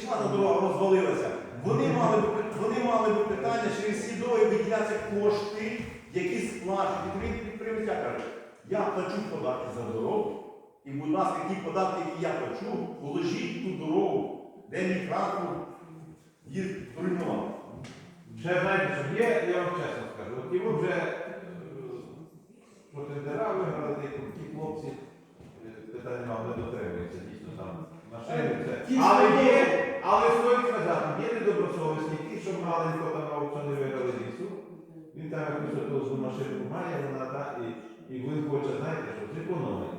пішла та дорога, розвалилася. Вони мали б вони мали б питання через сідові виділяться кошти, які сплачують. Відповідно, підприємця каже, я плачу податки за дорогу. І, будь ласка, ті податки, які я плачу, положіть ту дорогу, де мій транспорт їх зруйнував. Ще знаєте, є, я вам чесно скажу, от його вже е, виграли, ті хлопці, е, питання не дотримуються, дійсно там машини. Але маленько там аукціони виграли лісу, він там якусь оту машину має, вона та, і, і він хоче, знаєте, що зекономити.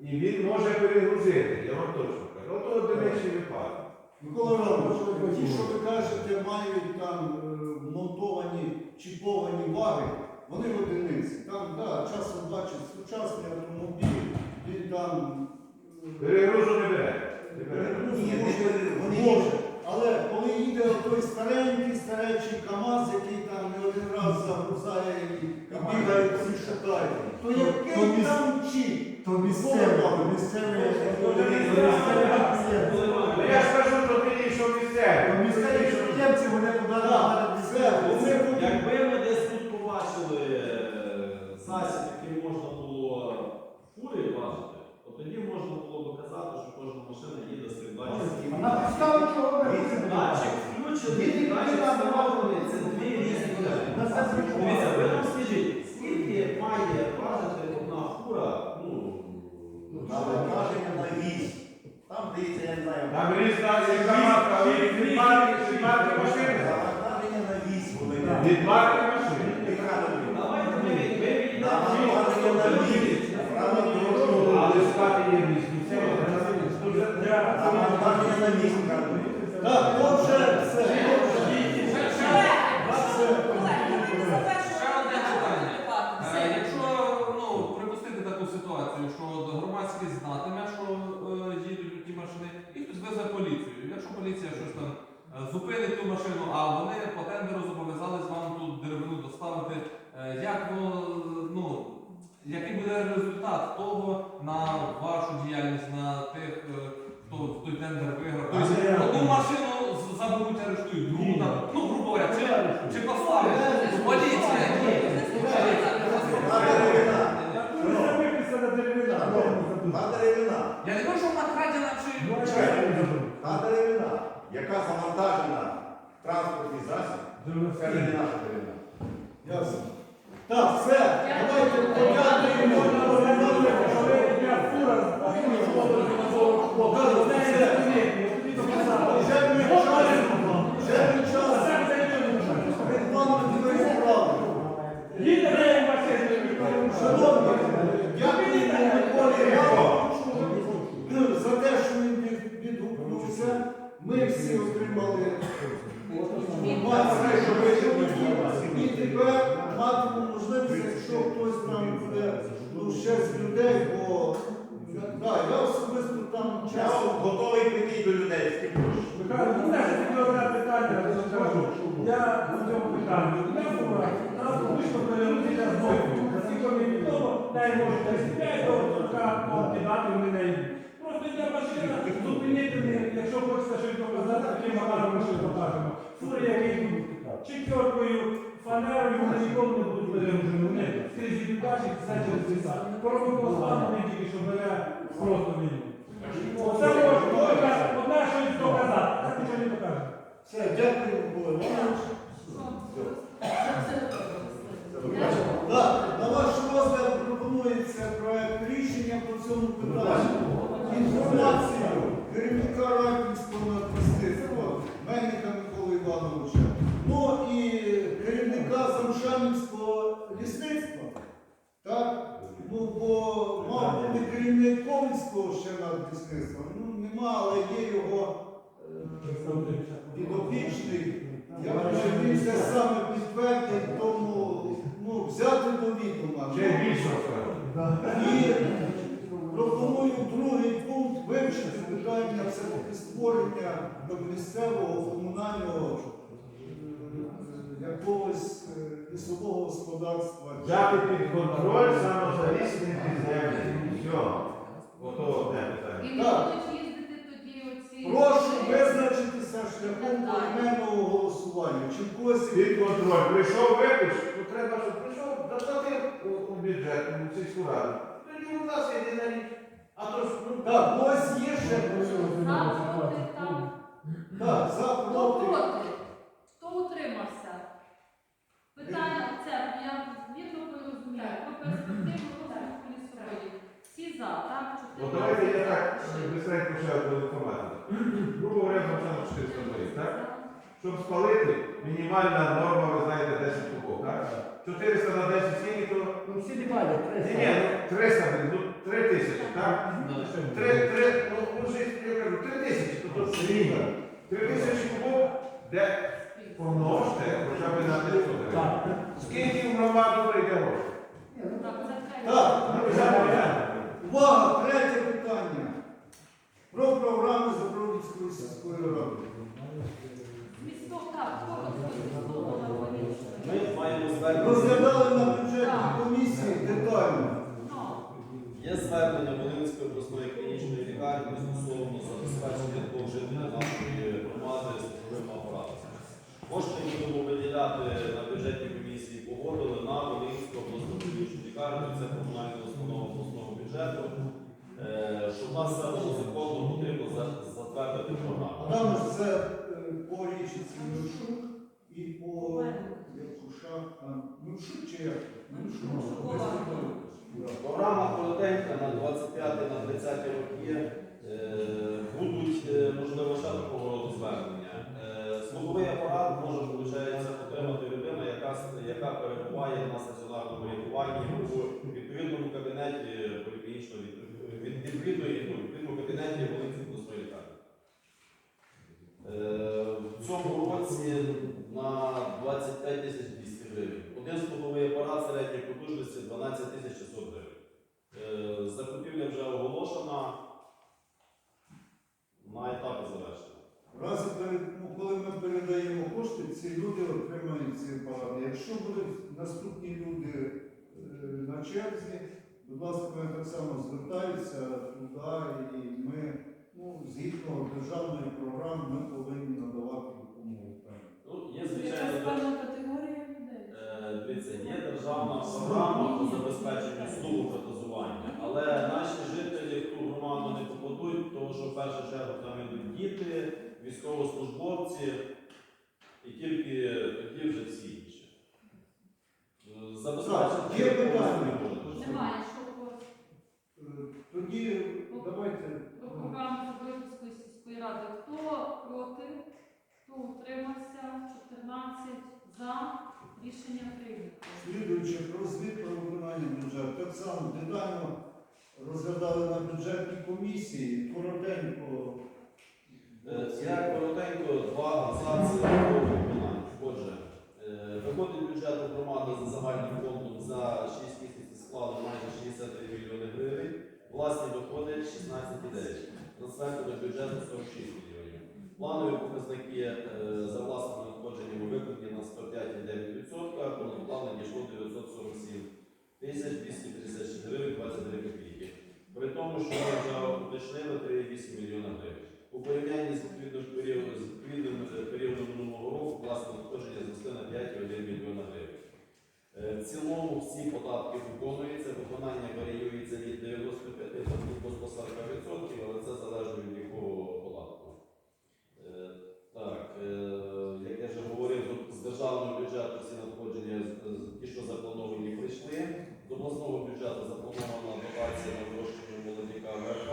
І він може перегрузити, я вам точно кажу. Ото одиничний випадок. Микола Іванович, ті, що ви кажете, мають там е, монтовані чіповані ваги, вони в одиниці. Там, да, часом бачать сучасний автомобіль, він там е, Перегрузу Я ж кажу, що ти місцеві підприємці, вони вони будуть. Якби ми десь тут побачили е, засіб, який можна було фурі важити, то тоді можна було б казати, що кожна машина їде з тих А на підставі чого ви робите? Датчик включений, датчик встановлений, це дві різні речі. Це. Дивіться, ви нам скажіть, скільки має важити одна фура, ну, Навантаження на вісь. Дивіться, я не знаю. Там різна яка марка, від марки, від марки машини. Навантаження на вісь. Від марки машини. Яка давайте ми від- ми на вісь. Але спати є різні. Це Навантаження на вісь. яка тобі? Так, то а вони по тендеру зобов'язались вам тут деревину доставити, е, як ну, який буде результат того на вашу діяльність, на тих, е, хто той тендер виграв? Тобто одну машину з- заберуть, арештують, другу там, ну, грубо говоря, чи, чи поставлять поліція. Я не кажу, що вона крадена чи. Та деревина, яка завантажена в транспортний засіб, це не наша деревина. Ясно. Так, все. Давайте подякуємо. Ми всі отримали І тепер матимемо можливість, якщо хтось там буде ну, ще з людей, бо да, я особисто там Я готовий прийти до людей з тим, що Михайло, ну, знаєш, одне питання, я скажу. Я на цьому питанню. Я була, нас вийшло перерозіля знову. Наскільки мені відомо, дай може 35 до 40 кидати вони не йдуть. Просто йде машина, зупинити не, якщо хочете щось показати, таким макаром ми щось покажемо. Фури, які йдуть четверкою, фанерою, вони ніколи не будуть скрізь йдуть все через ліса. Коробку поставили, тільки, що бере просто мінімум. Оце тільки одне щось доказати, це нічого не покаже. Все, дякую, Микола Іванович. Так, на ваш розгляд пропонується проект рішення по цьому питанню. Інформацію керівника Раківського мистецтва Мельника Миколи Івановича. Ну і керівника Замшанівського лісництва. Так? Ну, бо мав бути керівник Ковальського ще над лісництвом. Ну, нема, але є його е, підопічний. Я вже він це саме підтвердить, тому ну, взяти до відома. І пропоную другий пункт вивчити питання все-таки створення місцевого комунального е, якогось е, лісового господарства. Взяти під контроль самозаліснені землі. Все. Ото одне питання. І не будуть їздити тоді оці. Прошу визначитися чи когось Під контроль. Прийшов випис, ну треба, щоб прийшов, заплатив у, у бюджет, у сільську раду. Тоді у нас єдина річ. А то ж, ну, Так, в когось є ще там. Так, за Хто проти. проти? Хто утримався? Питання це, я вірно порозумію, про перспективу розвитку лісової. Всі за, так? От давайте я так быстренько ще одну інформацію. Грубо говоря, машина 400 боїв, так? Щоб спалити, мінімальна норма, ви знаєте, 10 кубов, так? 400 на 10 скільки, то... Ну всі дебати, Ні, ні, ну 300, блін, ну 3 тисячі, так? 3, 3, ну, ну, я кажу, 3 тисячі, то тут рівно. 3 тисячі кубов, де помножте, хоча б на 500 гривень. Скільки в громаду прийде грошей? Так. Так, Ну, увага, третє питання. Про програму Запорізької сільської ради. Ми маємо звернення. Розглядали на бюджетній комісії детально. Ну, Є звернення Волинської виділяти на бюджетній комісії, погодили на Волинську обласну клінічну лікарню, це комунальна установа обласного бюджету. Е, Щоб нас все було законно, потрібно затвердити програму. А там це е, по річці Мишук і по Якуша. а, чи як? Мишук. Програма коротенька на 25 на 30 роки. Е, Будуть, можливо, ще такого роду звернення. Слуховий апарат може, виходить, отримати людина, яка, с- яка перебуває на стаціонарному лікуванні у відповідному кабінеті поліклінічного від- від відповідної ну, відповідному кабінеті Волинської обласної лікарні. Е, В цьому році на 25 тисяч 200 гривень. Один слуховий апарат середньої потужності 12 тисяч 600 гривень. Е, Закупівля вже оголошена на етапі завершення. Разом перед, ну, коли ми передаємо кошти, ці люди отримають ці апарати. Якщо будуть наступні люди е, на черзі, будь ласка, вони так само звертаються туди, і ми, ну, згідно державної програми, ми повинні надавати допомогу. Ну, є звичайно. певна категорія людей. Е, Дивіться, є державна програма по забезпеченню слуху протезування, але наші жителі в ту громаду не попадуть, тому що в першу чергу там йдуть діти, військовослужбовці і тільки тоді вже всі інші. Е, Забезпечити Так, є питання? не може. Немає, що у вас Е, Тоді давайте. про ну, програму Запорізької сільської ради. Хто проти? Хто утримався? 14 за. Рішення прийнято. Слідуючи про звіт про виконання бюджету, так само детально розглядали на бюджетній комісії, коротенько. Е, Я коротенько два абзаци по виконанню. Отже, е, виходить бюджету громади за загальним фондом за 6 місяців склали майже 63 мільйони гривень, власні доходи 16,9. Трансферти до бюджету 46 мільйонів. Планові показники е, за власними надходженнями виконані на 105,9%, понад план надійшло 947 тисяч 236 гривень 23 копійки. При тому, що ми вже уточнили 3,8 мільйона гривень. У порівнянні з відповідним періодом, з відповідним е, періодом минулого року власне надходження зросли на 5,1 мільйона гривень. Е, В цілому всі податки виконуються, виконання варіюється від 95 до 140%, але це залежно від якого податку. Е, Так, е, як я вже говорив, тут з державного бюджету всі надходження, з- з- ті, що заплановані, прийшли. До обласного бюджету запланована дотація на вирощення молодняка ВРК.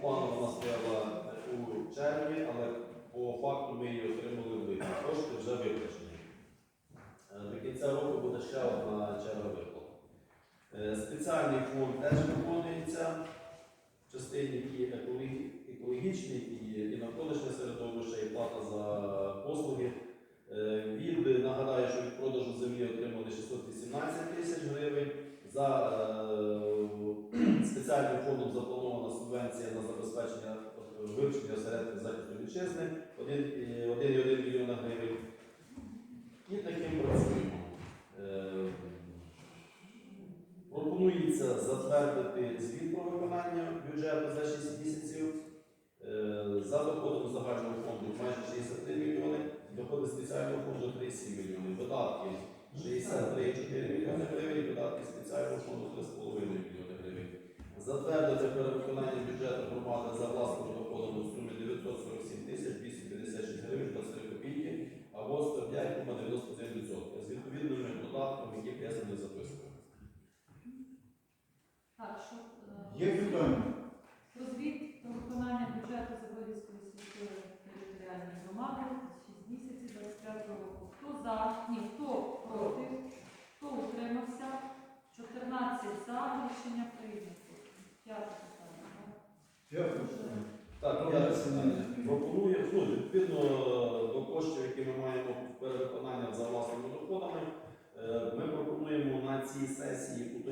По плану вона стояла у червні, але по факту ми її отримали в липні. Кошти вже виплачені. Е, До кінця року буде ще одна черга виплат. Е, Спеціальний фонд теж виконується в частині і екологі- екологічні, і, і навколишнє середовище, і плата за послуги. Е, Від, нагадаю, що від продажу землі отримали 618 тисяч гривень. За спеціальним фондом запланована субвенція на забезпечення е, вивчення осередки захисту вітчизни 1,1 е, мільйона гривень. І таким працюємо. Е, пропонується затвердити звіт про виконання бюджету за 6 місяців. За доходом загального фонду майже 63 мільйони, доходи спеціального фонду 37 мільйони, видатки 63,4 мільйони гривень.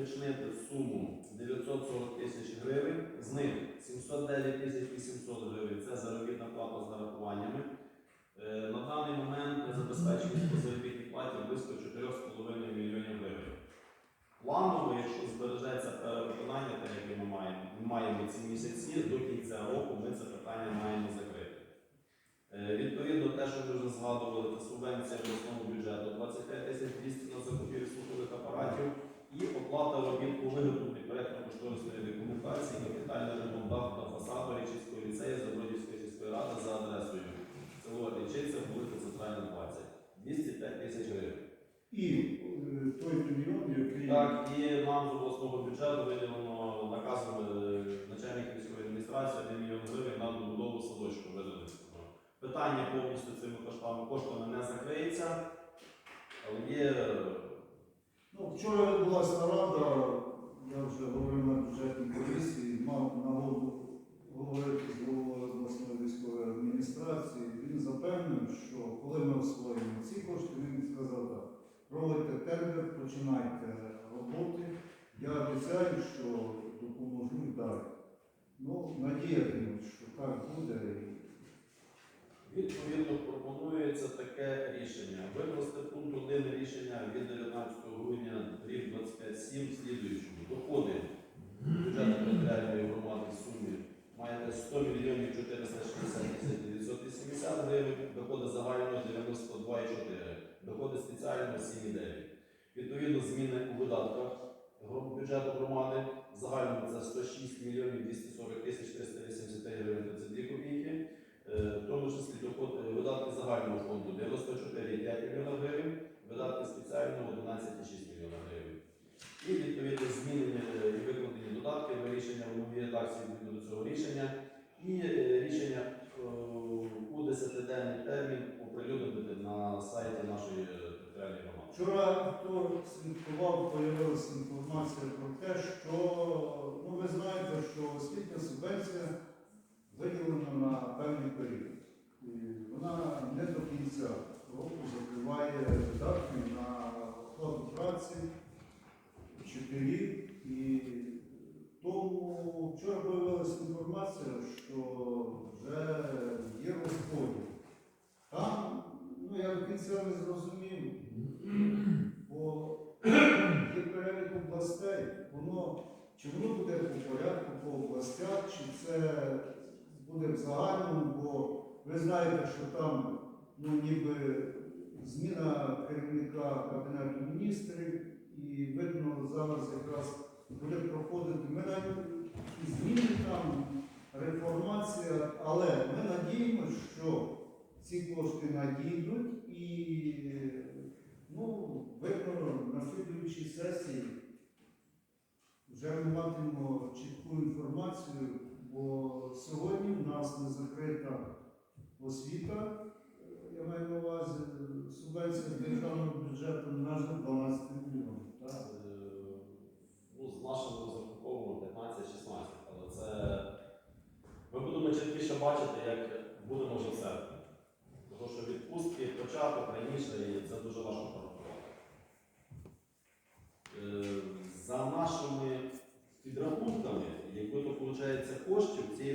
Уточнити суму 940 тисяч гривень, з них 709 тисяч 800 гривень це заробітна плата з нарахуваннями. Е, На даний момент ми по заробітній платі близько 4,5 мільйонів гривень. Планово, якщо збережеться перевиконання, так як ми маємо, маємо ці місяці, до кінця року ми це питання маємо закрити. Е, Відповідно, те, що ми вже згадували, це субвенція обласному бюджету 25 тисяч 200 на закупівлю слухових апаратів і оплата робіт по виготовленню проєктно-кошторисної документації, капітальний ремонт та фасаду Річицького ліцею Забродівської сільської ради за адресою село Річиця, вулиця Центральна 20. 205 тисяч гривень. І е, той мільйон, який Так, і нам з обласного бюджету виділено наказом е, начальника міської адміністрації 1 мільйон гривень на добудову садочку Веделинського. Питання повністю цими коштами, коштами не закриється, але є Ну, вчора відбулася нарада, я вже говорив на бюджетній комісії, мав нагоду говорити з головою обласної військової адміністрації. Він запевнив, що коли ми освоїмо ці кошти, він сказав так, проводьте тендер, починайте роботи. Я обіцяю, що допоможу і далі. Ну, надіятимусь, що так буде. Відповідно, пропонується таке рішення. Викласти пункт 1 рішення від 19 грудня рік 25.7 слідуючому. Доходи бюджету територіальної громади в сумі маєте 100 мільйонів 460 тисяч 980 гривень, доходи загального 92,4, доходи спеціально 7,9. Відповідно, зміни у видатках бюджету громади Загально це 106 мільйонів 240 тисяч 383 гривень 32 копійки. Е, в тому числі доход, видатки загального фонду 94,5 млн гривень, видатки спеціального 11,6 млн гривень. І відповідно змінені е, і викладені додатки в рішення в новій редакції відповідно до цього рішення. І е, рішення е, у 10-денний термін оприлюднити на сайті нашої е, територіальної громади. Вчора, хто слідкував, появилася інформація про те, що ну, ви знаєте, що освітня субвенція виділена на певний період. І вона не до кінця року закриває видатки на оплату праці вчителів. І тому вчора появилася інформація, що вже є розподіл. Там, ну я до кінця не зрозумів, бо є перелік областей, воно чи воно буде по порядку по областях, чи це буде в загальному, бо ви знаєте, що там ну, ніби зміна керівника Кабінету міністрів, і видно зараз якраз буде проходити. Ми навіть і зміни там, реформація, але ми надіємося, що ці кошти надійдуть і ну, видно на слідуючій сесії матимемо чітку інформацію, бо сьогодні в нас не закрита освіта, е, я маю на увазі е, субвенція з державного бюджету на 12 мільйонів. Е, Ну, з нашим розрахунковим 15-16, але це ми будемо чіткіше бачити, як будемо вже в. Тому що відпустки, початок раніше, і це дуже важко порахувати. За нашими підрахунками, якби то виходить коштів цієї